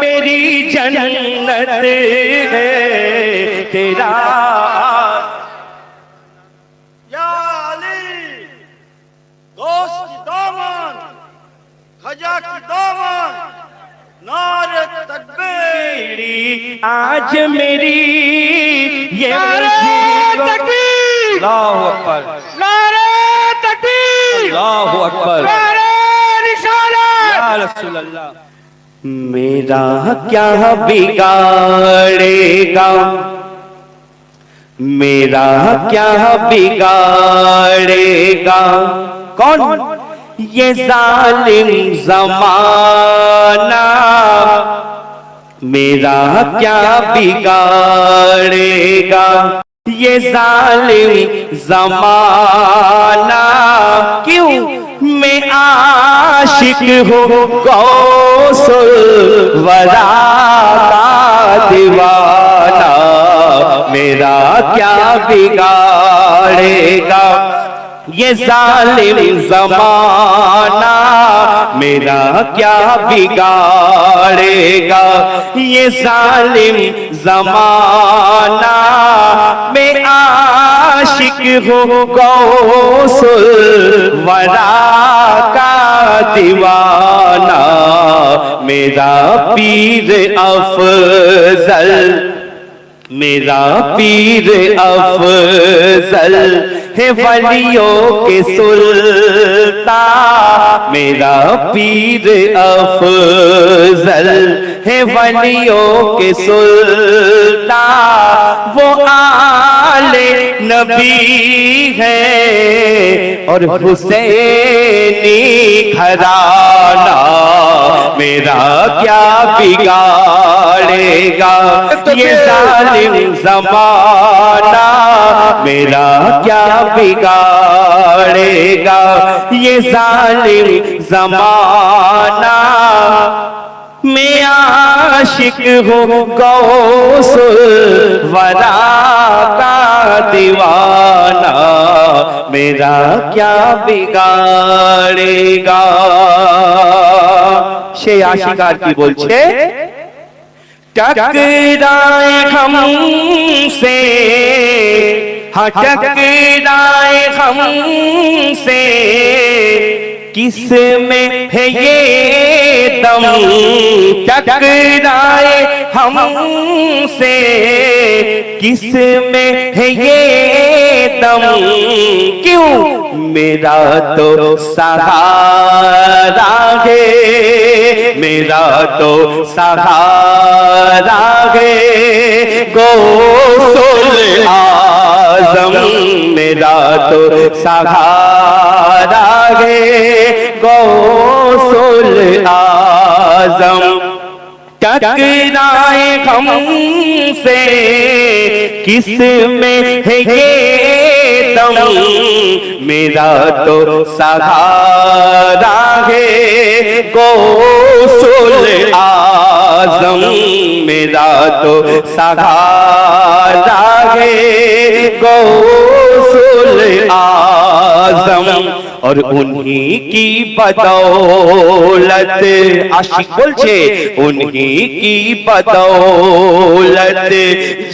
मेरी जन्नत है तेरा या अली दोस्त की दामन खजा की दामन नारे तकबीर। आज मेरी ये नारे तकबीर। अल्लाहु अकबर। नारे तकबीर। अल्लाहु अकबर। नारे रिसालत। या रसूल अल्लाह मेरा क्या बिगाड़ेगा? मेरा क्या बिगाड़ेगा? कौन? ये जालिम जमाना। मेरा क्या बिगाड़ेगा? ये जालिम जमाना। क्यों? मैं आशिक हूँ गौसुल वरा का दीवाना मेरा क्या बिगाड़ेगा? ये जालिम जमाना मेरा क्या बिगाड़ेगा? ये जालिम जमाना मैं आशिक हूँ गौसुल वरा का दीवाना, मेरा पीर अफजल, मेरा पीर अफजल, है वलियों के सुल्तान मेरा पीर अफजल, है वलियों के सुल्तान वो आले नबी है और हुसैनी घराना मेरा क्या बिगाड़ेगा? ये जालिम जमाना मेरा क्या बिगाड़ेगा? ये जालिम जमाना मैं आशिक हूँ गौसुल वरा का दीवाना मेरा क्या बिगाड़ेगा সে আশিকার কি বলছে टकराए हमसे हाँ टकराए हमसे किस में है ये दम टकराए हमसे किसमें है ये दम? क्यों? मेरा तो सहारा है। मेरा तो सहारा है। गोसुल आज़म, मेरा तो सहारा है। गौसुल आज़म। टकराए हम से किसमें है ये दम? मेरा तो सहारा है गौसुल आज़म। मेरा तो सहारा और उन्हीं की बदौलत आशिक बोलছে उन्हीं की बदौलत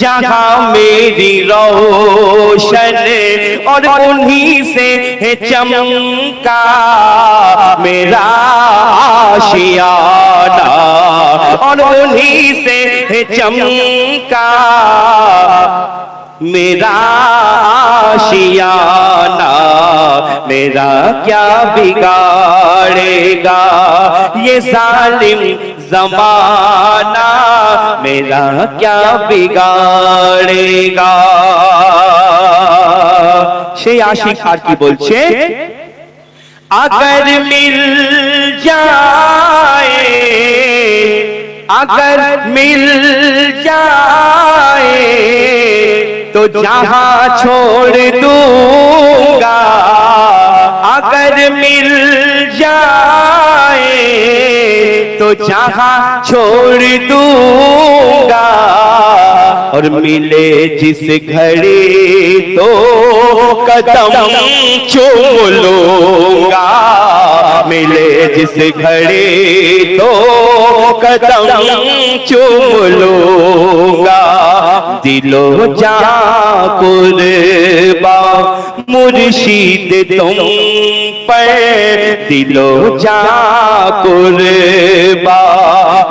जहाँ मेरी रोशन और उन्हीं से है चमका मेरा आशियाना, और उन्हीं से है चमका मेरा आशियाना मेरा क्या बिगाड़ेगा ये जालिम जमाना मेरा क्या बिगाड़ेगा সেই আশিক আর কি বলছে अगर मिल जाए अगर मिल जाए तो जहाँ छोड़ दूँगा अगर मिल जाए तो जहाँ छोड़ दूँगा और मिले जिस घड़ी तो कदम चूम मिले जिस घड़ी तो कदम चूम दिलो जा मुर्शिद तुम पर दिलो जा कुर्बा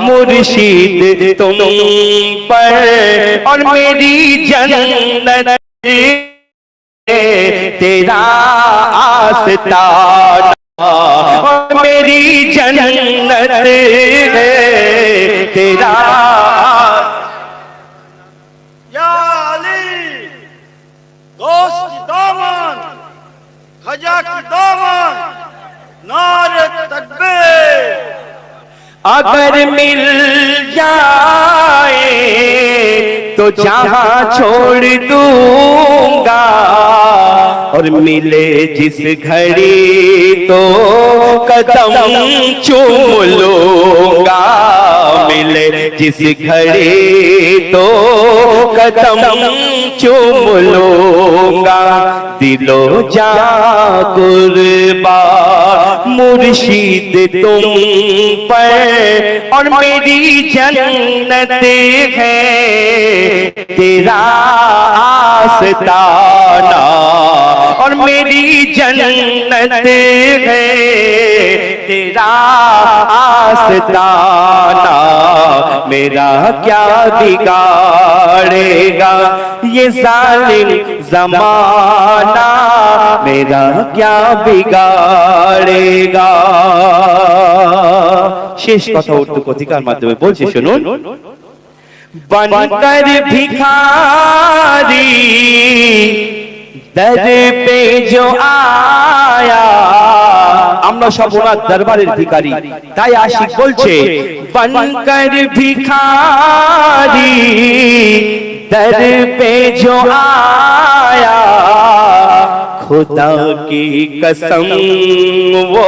मुर्शिद तुम पर और मेरी जन्नत तेरा आस्ताना और मेरी जन्नत तेरा या अली दोस्त की दामन खजा की दामन नारे तकबीर। अगर मिल जाए तो जहाँ छोड़ दूँगा और मिले जिस घड़ी तो कदम चूम लूँगा। मिले जिस घड़ी तो कदम चूम लूँगा। दिलो जा कुर्बा, मुर्शिद तुम पर। और मेरी जन्नत है, तेरा आस्ताना और मेरी जन्नत है, तेरा आस्ताना मेरा क्या बिगाड़ेगा ये जालिम जमाना मेरा क्या बिगाड़ेगा শেষ কথা উর্দু কথিকার মাধ্যমে বলছি শুনুন बनकर भिखारी दर पे जो आया আমরা সব ওনার দরবারের ভিখারি তাই আশিক বলছে बनकर भिखारी दर पे जो आया खुदा की कसम वो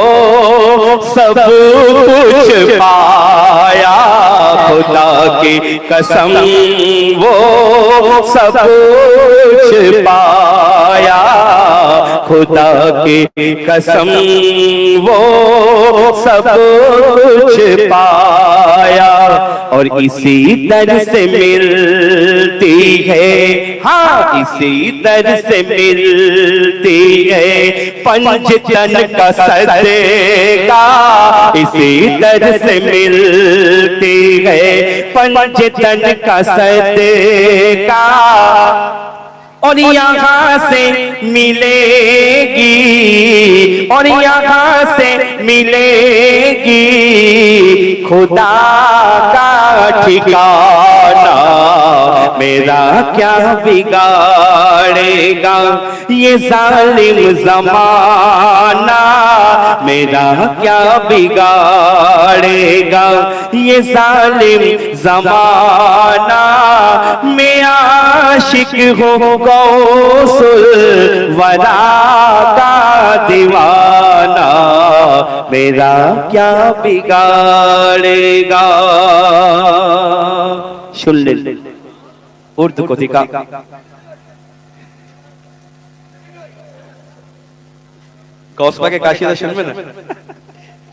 सब कुछ पाया खुदा की कसम वो सब कुछ पाया खुदा की कसम, वो सब कुछ पाया और इसी दर से मिलती है। हाँ इसी दर से मिलती है। पंचतन का सदका इसी दर से मिलती है। पंचतन का सदका और यहाँ से मिलेगी। और यहाँ से मिलेगी। खुदा का ठिकाना मेरा क्या बिगाड़ेगा? ये जालिम जमाना। मेरा क्या बिगाड़ेगा? ये जालिम जमाना मैं आशिक हो गौसुल वरा का दीवाना। मेरा क्या बिगाड़ेगा? सुन ले। उर्द को दिखा। কসবাকে কাশিদা শুনবে না?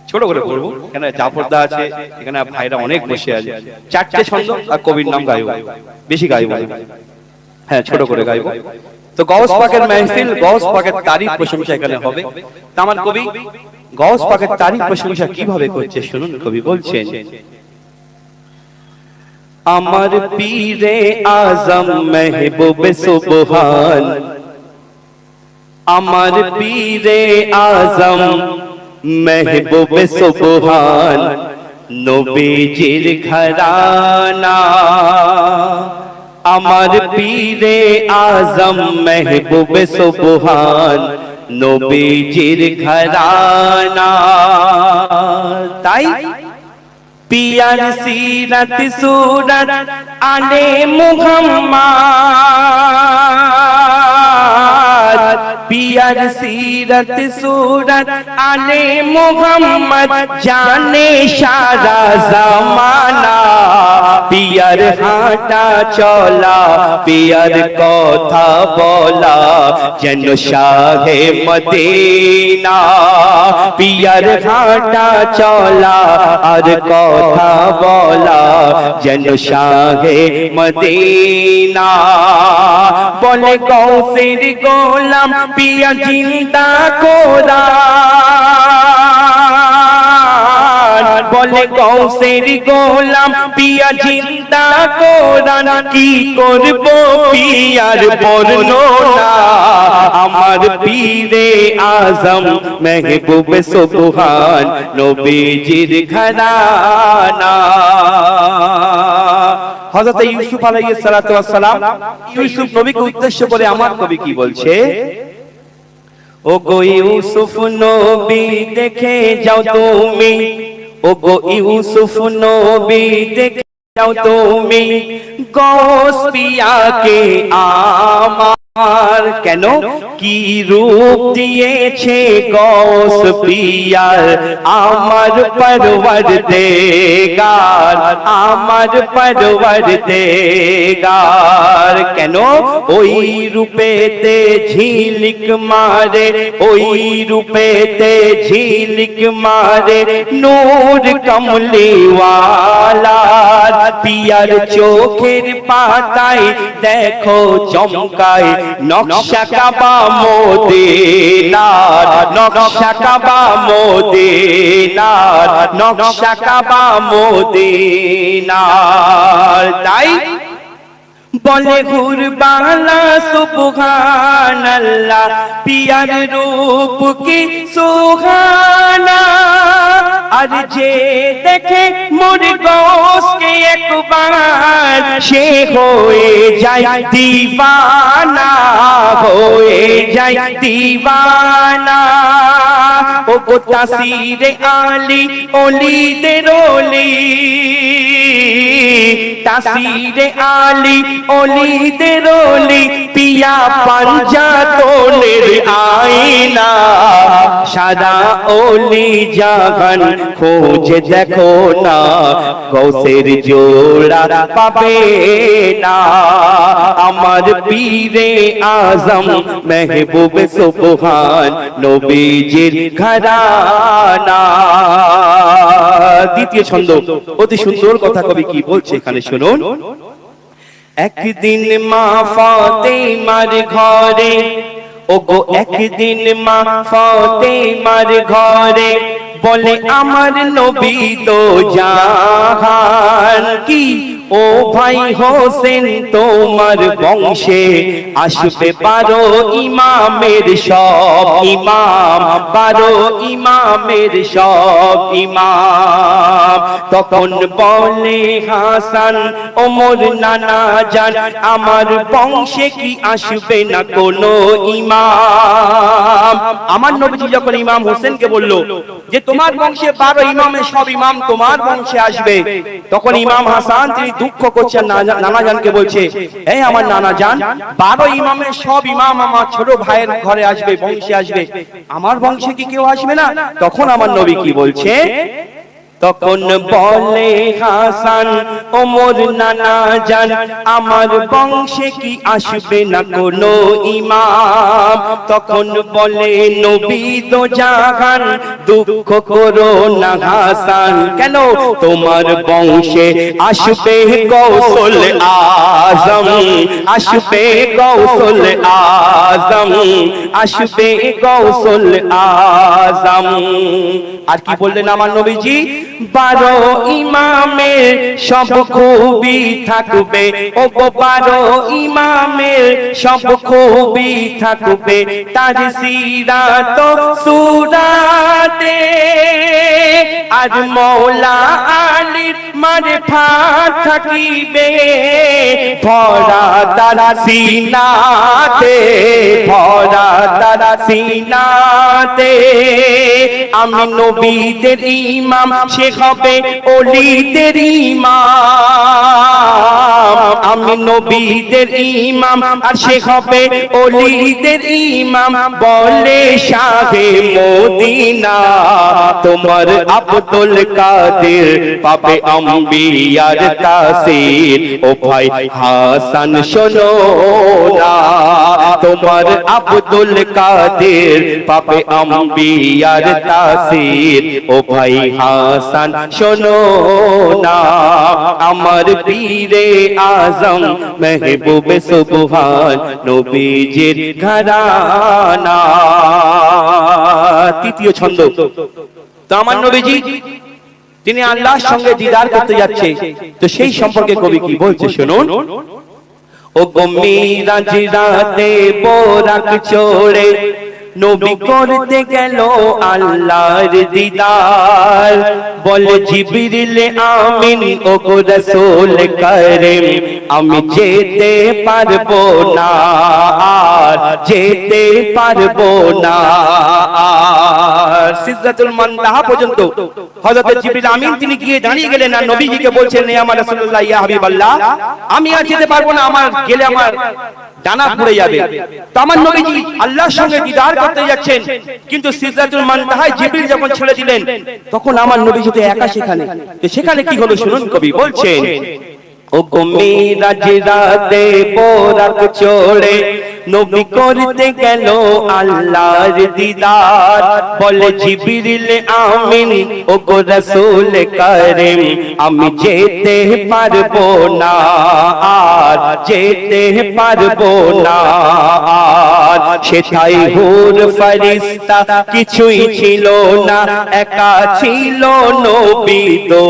ছোট করে বলব। এখানে জাফরদা আছে এখানে ভাইরা অনেক বসে আছে। চারটে ছন্দ আর কবির নাম গাইব। বেশি গাইব হ্যাঁ ছোট করে গাইব। তো গৌস পাকের মেহফিল গৌস পাকের তারিফ প্রশংসা এখানে হবে। তা আমার কবি গৌস পাকের তারিফ প্রশংসা কীভাবে করছে শুনুন কবি বলছেন আমার পীরে আজম মেহবুব সুবহান আমার পীরে আজম মেহবুব সুবহান নবীজির ঘরানা। আমার পীরে আজম মেহবুব সুবহান নবীজির ঘরানা। তাই পিয়ার সিরত সুরত আলে মুহাম্মদ। পিয়ার সিরত সুরত আলে মুহাম্মদ জানে সারা জামানা পিয়ার হাঁটা চলা পিয়ার কথা বলা যেন শাহে মদিনা পিয়ার হাঁটা চলা আর কথা বলা যেন শাহে মদিনা বলে কৌশির গোলাম পিয়া চিন্তা কোরা বলে কৌশের গোলাম পিয়া চিন্তা কোরআন কি করব পিয়ার বর্ণনা? আমার পীরে আজম মেহবুব সুবহান নবীজির ঘরানা। হযরত ইউসুফ আলাইহিস সালাতু ওয়াস সালাম ইউসুফ নবীকে উদ্দেশ্য করে আমার কবি কি বলছে? ও গো ইউসুফ নবী, দেখে যাও তুমি। ও গো ইউসুফ নবী, দেখে যাও তুমি। গোস পিয়াকে আমার কেন? কি রূপ দিয়েছে গোস পিয়ার? আমার পরবর দেগার, আমার পরবর দেগার। কেন? ওই রূপেতে ঝিলিক মারে, ওই রূপেতে ঝিলিক মারে নূর কমলিওয়ালা পিয়ার চোখের পাতায় দেখো চমকায় নকশা কাবা মোদিনার নকশা কাবা মোদিনার নকশা কাবা মোদিনার। তাই বলে ঘুরবালা সুবহানাল্লাহ, পিয়ার রূপ কি সুহানা। আর যে দেখে মোর গোসকে একবার, সে হয়ে যায় দিবানা হয়ে যায় দিবানা ও তাসিরে আলী অলিদের অলি তাসিরে আলী অলিদের অলি পিয়া পাঞ্জাতনের আইনা সাদা অলি জাগান, খোঁজে দেখো না গৌসের জোড়া পাবে না। আমার পীরে আজম, মেহবুব সুবহান, নবীজির দ্বিতীয় ছন্দ, অতি সুন্দর কথা কবি কি বলছে এখানে, শুনুন। একদিন মা ফাতেমার ঘরে ও গো একদিন মা ফাতেমার ঘরে, বলে আমার নবী তো জাহান। কি ও ভাই হোসেন, তোমার বংশে আসবে পারো ইমামের সব, ইমাম পারো ইমামের সব, ইমাম। তখন বলে হাসান, ওমর নানা জান, আমার বংশে কি আসবে না কোনো ইমাম? আমার নবীজি যখন ইমাম হোসেনকে বলল যে তোমার বংশে বারো ইমামের সব ইমাম তোমার বংশে আসবে, তখন ইমাম হাসান, তিনি দুঃখ করছে নানা- জানকে বলছে, এই আমার নানা জান বারো ইমামের সব ইমাম আমার ছোট ভাইয়ের ঘরে আসবে, বংশে আসবে। আমার বংশে কি কেউ আসবে না? তখন আমার নবী কি বলছে? তখন বলে হাসান ওমর নানা জান, আমার বংশে কি আসবে না কোনো ইমাম? তখন বলে, নবী তো জাহান দুঃখ করো না হাসান। কেন তোমার বংশে আসবে কৌশল আজম? আসবে কৌশল আজম, আসবে কৌশল আজম। আর কি বললেন আমার নবীজি? বারো ইমামের সব খুবই থাকবে। ও বারো ইমামের সব খুবই থাকবে। তার তো সুরাতে আর মৌলা আলির মারে ফা থাকিবে। ভরা তারা সিনাতে, ভরা তারা সিনাতে। আমি নবীদের ইমাম, সে হবে অলিদের ইমাম। আমি নবীদের ইমাম, আর সে হবে অলিদের ইমাম। বলে শাহে মদিনা, তোমার আব্দুল কাদের পাবে আম্বিয়ার তাসির। ও ভাই হাসান শোনো না, তোমার আব্দুল কাদের পাবে আম্বিয়ার তাসির। ও ভাই হাসান শোনো না, আমার পীরে আজম মেহবুব সুবহান নবীজির ঘরানা। তৃতীয় ছন্দ। তো আমার নবীজি তিনি আল্লাহর সঙ্গে দিদার করতে যাচ্ছে। তো সেই সম্পর্কে কবি কি বলছে শুনুন? ও গমিরাজ রাতে বোরাক চোড়ে নবী করতে গেল আল্লাহর দিদার। বল জিবরিল আমিন ও গো রাসূল করিম আমি যেতে পারব না আর যেতে পারব না। সিদরাতুল মানতাহা পর্যন্ত হযরত জিবরিল আমিন তিনি গিয়ে দাঁড়িয়ে গেলেন আর নবীজিকে বলছেন নে আমার রাসূলুল্লাহ ইয়া হাবিবাল্লাহ আমি আর যেতে পারব না আমার গেলে আমার ডানা পড়ে যাবে। তো আমার নবীজি আল্লাহর সঙ্গে দিদার করতে যাচ্ছেন। কিন্তু সিদরাতুল মানতাহায় জিবরিল যখন ছেড়ে দিলেন, তখন আমার নবী যেতে একা সেখানে, তো সেখানে কি হলো শুনুন কবি, বলছেন ও গমিরাজ রাতে বোরাক চোড়ে নবী করতে গেল আল্লাহর দিদার। বলে জিবরিল আমিন ও গো রাসূল করিম, আমি যেতে পারব না আর, যেতে পারব না আর। সেটাই হুর ফরিস্তা কিছুই ছিল না, একা ছিল নবী তো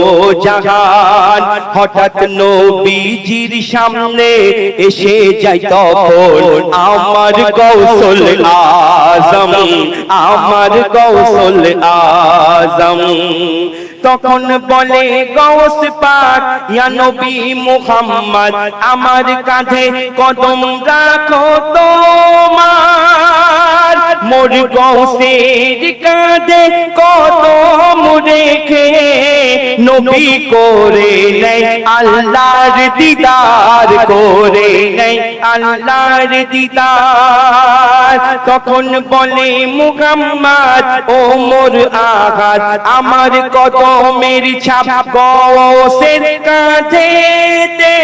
জাহান হঠাৎ নবীজির সামনে এসে যাই তখন আমার কৌশল আজম, আমার কৌশল আজম। তখন বলে, গৌস পাক নবী মুহাম্মদ, আমার কাঁধে কদম রাখো তোমার। মোর গৌসের কাঁধে কদম রেখে নবী করে নেই, আল্লাহর দিদার করে নেই, আল্লাহর দিদার। তখন বলে মুহাম্মদ, ও মোর আঘাত, আমার কদমের ছাপ গৌসের কাঁধে দে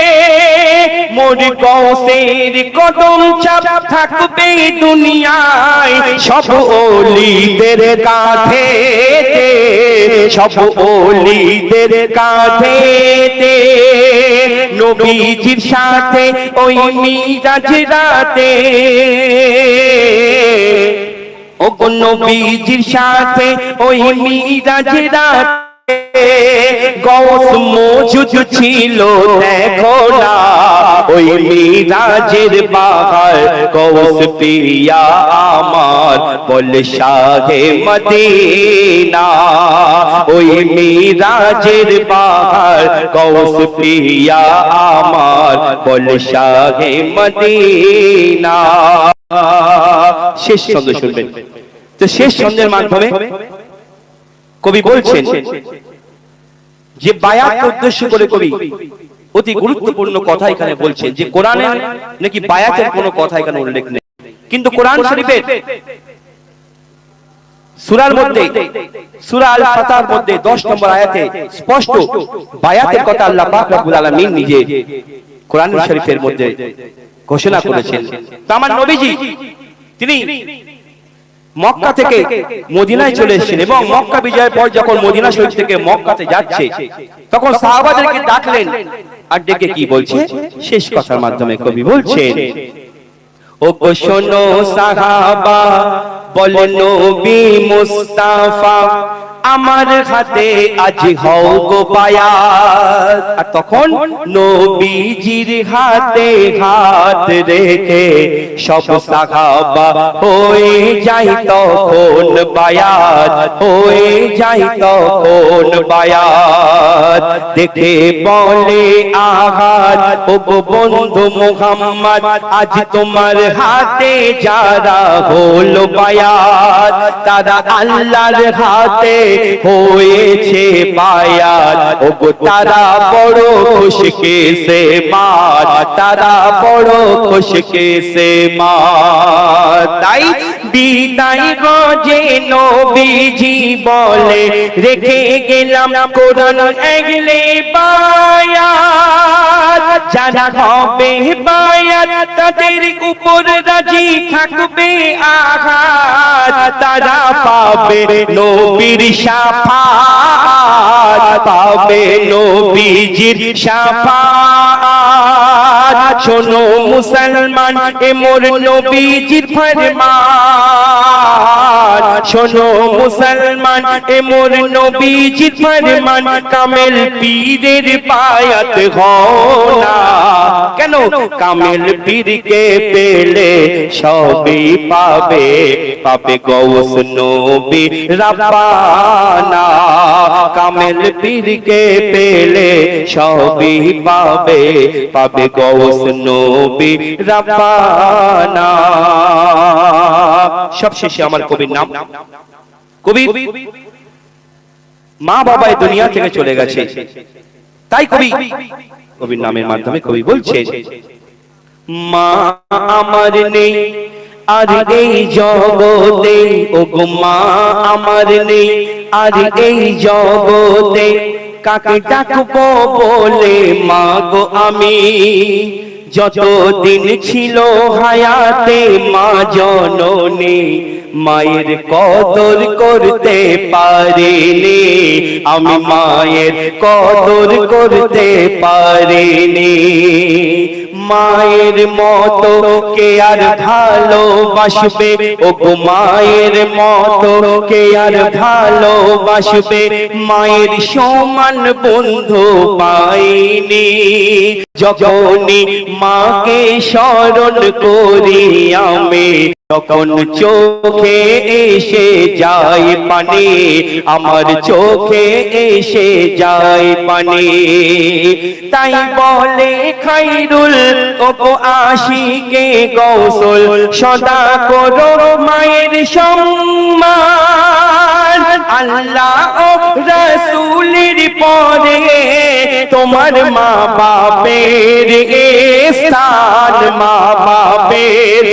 মোর গৌসের কদম ছাপ থাকবে দুনিয়ায়, সব ওলিদের কাঁধে সব অলিদের কাঁধে দে নবীজির সাথে ওই মিরাজ রাতে। ও নবীজির সাথে ওই মিরাজ রাতে। গৌস মজুদ ছিল, দেখো না, ওই মিরাজের বাহার গৌস পিয়া আমার বল, শাহে মদিনা, ওই মিরাজের বাহার গৌস পিয়া আমার বল, শাহে মদিনা। শেষ ছন্দ শুনবেন। তো শেষ ছন্দের মাধ্যমে কবি বলছেন যে বায়াতকে উদ্দেশ্য করে কবি অতি গুরুত্বপূর্ণ কথা এখানে বলছেন যে কোরআনের নাকি বায়াতের কোনো কথা এখানে উল্লেখ নেই। কিন্তু কোরআন শরীফের সূরার মধ্যে সূরা আল ফাতার মধ্যে 10 নম্বর আয়াতে স্পষ্ট বায়াতের কথা আল্লাহ পাক রব্বুল আলামিন নিজে কোরআন শরীফের মধ্যে ঘোষণা করেছেন। তো আমার নবীজি তিনি মক্কা থেকে মদিনায় চলে এসেছেন এবং মক্কা বিজয়ের পর যখন মদিনা শরীফ থেকে মক্কাতে যাচ্ছে তখন সাহাবাদেরকে ডাকলেন। আর ডেকে কি বলছে? শেষ কথার মাধ্যমে কবি বলছেন ও গো শোনো সাহাবা বলো নবী মুস্তাফা আমার হাতে আজ হও গো বায়াত। আর তখন নবীজির হাতে হাত রেখে সব সাহাবা হয়ে যাই তখন বায়াত, হয়ে যাই তখন বায়াত। দেখে বলে আঘাত ও বন্ধু মুহাম্মদ, আজ তোমার হাতে যারা হলো বায়াত, তারা আল্লাহর হাতে হয়েছে বায়াত ও গো তারা বড় খুশকে সে মার তারা বড় খুশকে সে মার তাই বিদায় গজে নবীজি বলে, রেখে গেলাম কোরআন এগলে বায়াত যারা হবে বায়াত তাদের উপর রাজি থাকবে আঘাত। তারা পাবে নবীর শাফাত পাবে নবীজির শাফাত শোনো মুসলমান এ মোর নবীজির ফরমান। শোনো, মুসলমান, এ মোর নবীজির ফরমান, কামেল পীরের পায়াত না কেন কামেল পীরকে পেলে সবই পাবে পাবে গৌস নবী রাব্বানা। কামেল পীরকে পেলে সবই পাবে পাবে গৌস নবী রাব্বানা। সবশেষে আমার কবির নাম মা বাবা এই দুনিয়া থেকে চলে গেছে। তাই কবি কবির নামের মাধ্যমে কবি বলছে, মা আমার নেই, আর এই জগতে ও গো মা আমার নেই, আর এই জগতে কাকে ডাকবো বলে, মা গো আমি? যতদিন ছিল হায়াতে মা জননী মায়ের কদর করতে পারিনি আমি মায়ের কদর করতে পারিনি। মায়ের মতো কে আর ভালোবাসবে? ও গো মায়ের মতো কে আর ভালোবাসবে? মায়ের সমান বন্ধু পাইনি। যখনই মাকে স্মরণ করি আমি তখন চোখে এসে যায় পানি, আমার চোখে এসে যায় পানি। তাই বলে খাইরুল ও আশি আশিকে গৌসল, সদা করো মায়ের সম্মান। আল্লাহ রসুলের পরে তোমার মা বাপের স্থান মা বাপের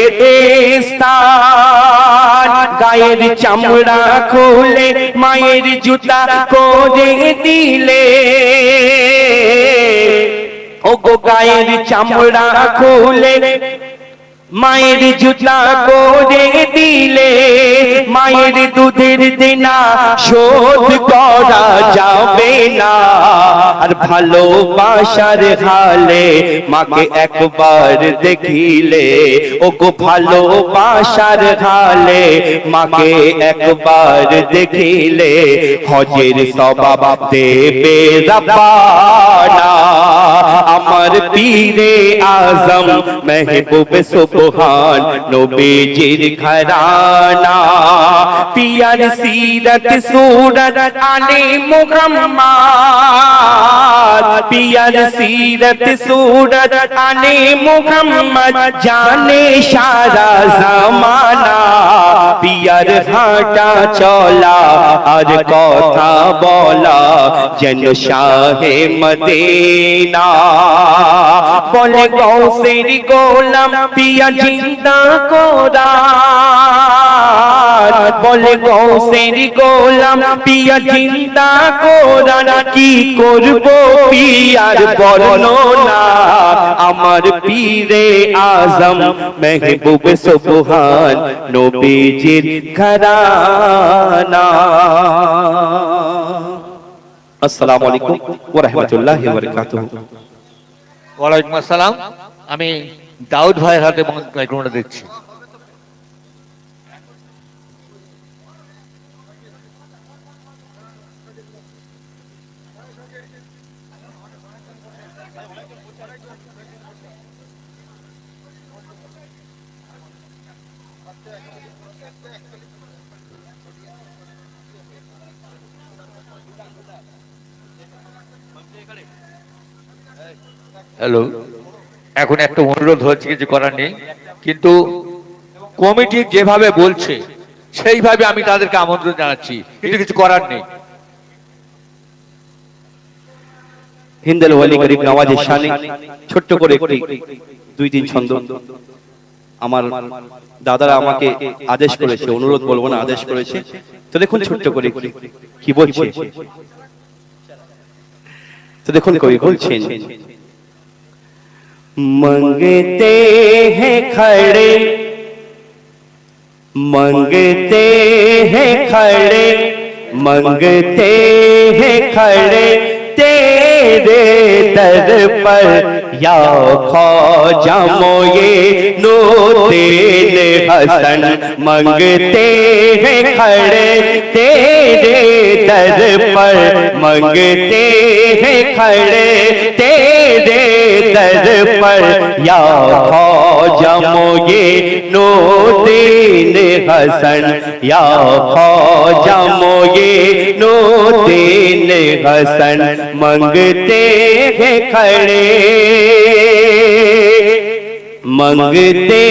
স্থান। গায়ের চামড়া খুলে মায়ের জুতা করে দিলে। ও গো গায়ের চামড়া খুলে মায়ের জুতা করে দিলে, মায়ের দুধের দিনা শোধ করা যাবে না। আর ভালোবাসার হালে মাকে একবার দেখিলে ও গো ভালোবাসার হালে মাকে একবার দেখিলে, হজের সবাব দেবে রব্বানা আমার পীরে আজম মেহবুব সুবহান নবীজির ঘরানা পিয়ার সিরত সুরত আনে মুহাম্মদ পিয়ার সিরত সুরত আনে মুহাম্মদ জানে সারা জামানা পিয়ার হাঁটা চলা আর কথা বলা যেন শাহে মদিনা বলে গৌসের গোলাম পিয়া জিন্দা কোরআন বলে গৌসের গোলাম, পিয়া জিন্দা কোরআন কি করব পিয়ার বর্ণনা? আমার পীরে আজম, মেহবুব সুবহান, নবীজির ঘরানা। আসসালামু আলাইকুম ওয়া রাহমাতুল্লাহি ওয়া বারাকাতুহু। ওয়ালাইকুম আসসালাম। আমি দাউদ ভাইয়ের হাতে মাইক্রোফোনটা দেখছি হ্যালো এখন একটা অনুরোধ হচ্ছে কিছু করার নেই। কিন্তু কমিটি যেভাবে বলছে, সেইভাবে আমি তাদেরকে আমন্ত্রণ জানাচ্ছি। কিন্তু কিছু করার নেই। হিন্দেল ওয়ালি গরিব নওয়াজের শানে ছোট্ট করে একটি দুই তিন ছন্দ। আমার দাদারা আমাকে আদেশ করেছে, অনুরোধ বলব না, আদেশ করেছে। তো দেখুন ছোট্ট করে কি বলছে। তো দেখুন কবি বলছেন मंगते हैं खड़े। मंगते हैं खड़े। मंगते हैं खड़े। तेरे दर पर या ख्वाजा मोए नो तेन हसन मंगते हैं खड़े। तेरे दर पर मंगते हैं खड़े। तेरे दे दर पर या खौजमोगे नूरदीन हसन। या खौजमोगे नूरदीन हसन। मंगते हैं खड़े। मंगते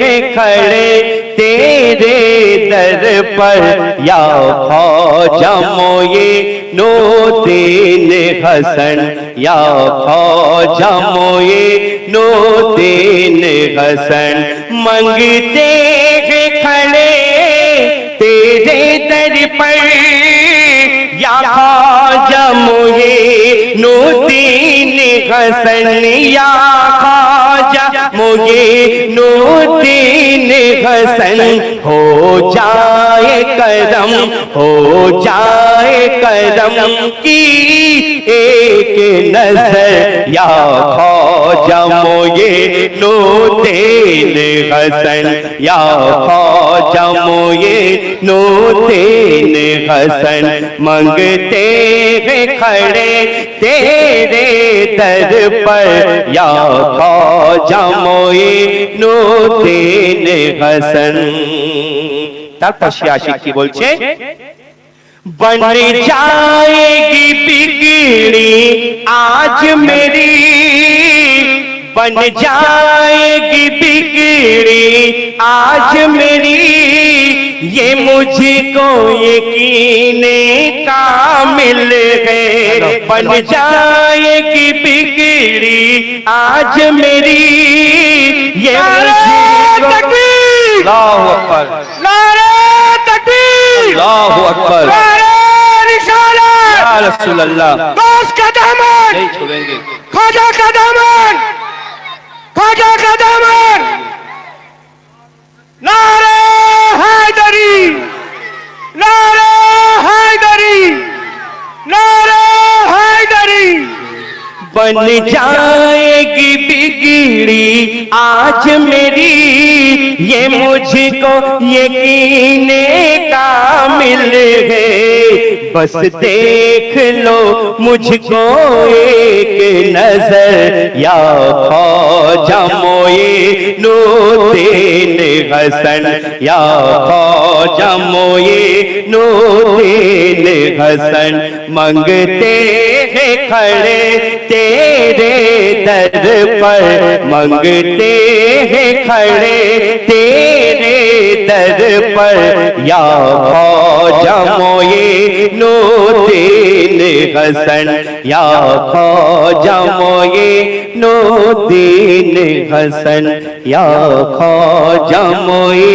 हैं खड़े तेरे दर पर, या ख्वाजा मोए नो दिन हसन, या ख्वाजा मोए नो दिन हसन। मंगते हैं खड़े तेरे दर पर, या ख्वाजा मोए नो दिन हसन, या नो नूतीन हसन, हो जाए कदम, हो जाए कदम की एक नज़र या खौजा नो नूतीन हसन, या खौजा नो नूतीन हसन, मंगते हैं खड़े, तेरे दर पर या ख्वाजा मोए नो दिन हसन তারপর সে আসে কি বলছে बन जाएगी बिगड़ी आज मेरी बन जाएगी बिगड़ी। आज मेरी ये मुझको यकीन कामिल है बन जाएगी बिगड़ी। आज मेरी ये मुझको अकबर। नारे तकबीर। अल्लाहु अकबर। नारे रिसालत या रसूल अल्लाह का नहीं छोड़ेंगे। का ख्वाजा का दामन। नारे हैदरी। नारे हैदरी। नारे हैदरी। बन जाएगी बिगड़ी आज मेरी। ये मुझको यकीन का मिल है बस देख लो मुझको एक नज़र, या ख्वाजा मोए नो दिन हसन, या ख्वाजा मोए नो दिन हसन। मंगते हैं खड़े तेरे दर पर, मंगते हैं खड़े तेरे दर पर या खौजा मोए नूरदीन हसन, या खौजा मोए नूरदीन हसन, या खौजा मोए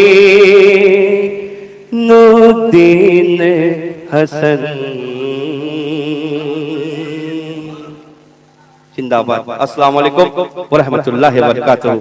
नूरदीन हसन। जिंदाबाद। अस्सलाम वालेकुम व रहमतुल्लाहि व बरकातहू